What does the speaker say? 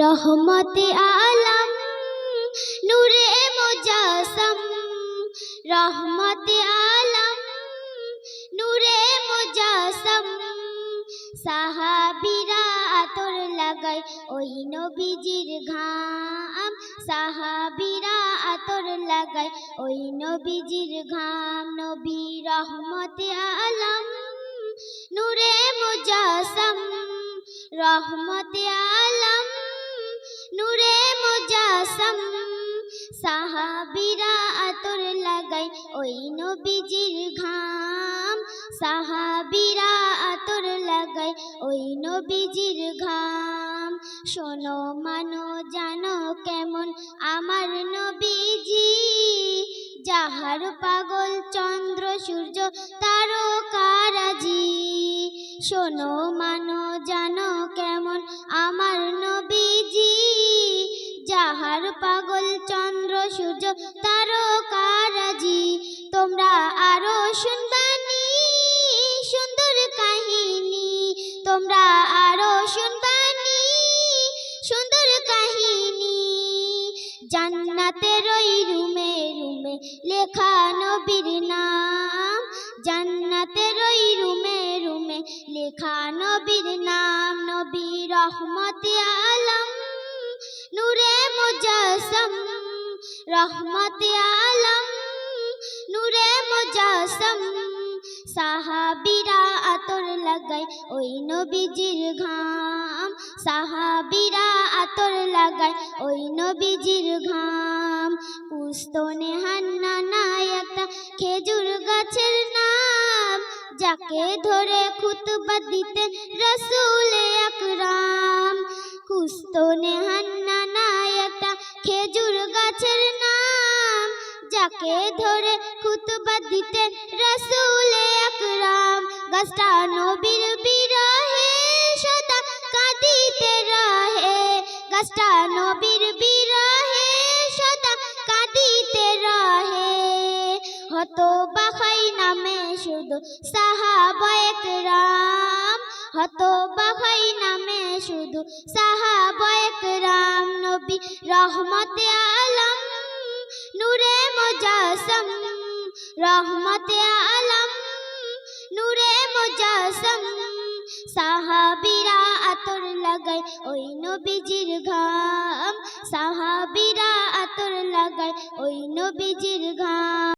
রহমতে আলম, নূরে মুজাসম। রহমতে আলম, নূরে মুজাসম। সাহাবিরা আতর লাগায় ওই নবীজির ঘাম। সাহাবিরা আতর লাগায় ওই নবীজির ঘাম। নবী রহমতে আলম, নূরে মুজাসম। রহমতে আলম নূরে মুজাসম, সাহাবিরা আতর লাগাই ওই নবীজির ঘাম। সাহাবিরা আতর লাগাই ওই নবীজির ঘাম। শোনো, মানো, জানো কেমন আমার নবীজি? যাহার পাগল চন্দ্র, সূর্য, তারকারাজি। শোনো, মানো, জানো কেমন আমার পাগল চন্দ্র সূর্য তারকারাজি। তোমরা আরও শুনবানি সুন্দর কাহিনী। তোমরা আরও শুনবানি সুন্দর কাহিনী। জান্নাতের ওই রুমে রুমে লেখা নবীর নাম। জান্নাতের ওই রুমে রুমে লেখা নবীর নাম। নবী রহমতে আলম মুজাসম রহমতে আলম, নূরে মুজাসম। সাহাবিরা আতর লাগায় ওই নবীজির ঘাম। সাহাবিরা আতর লাগায় ওই নবীজির ঘাম। পুস্তনে হান্না একটা খেজুর গাছের নাম। যাকে ধরে খুতবা দিতে রসুলে যাকে ধরে খুতবা দিতে রসুলে আকরাম। গাছটা নবীর বিরহে, সদা কাঁদিতে রহে। গাছটা নবীর বিরহে, সদা কাঁদিতে রহে। হত বাখাই নামে শুধু সাহাবায়ক রাম হত বাখাই নামে শুধু সাহাবায়ক রাম নবী রহমতে মুজাসম, রহমতে আলম, নূরে মুজাসম, সাহাবিরা আতর লাগায় ওই নবীজির ঘাম, সাহাবিরা আতর লাগায় ওই নবীজির ঘাম।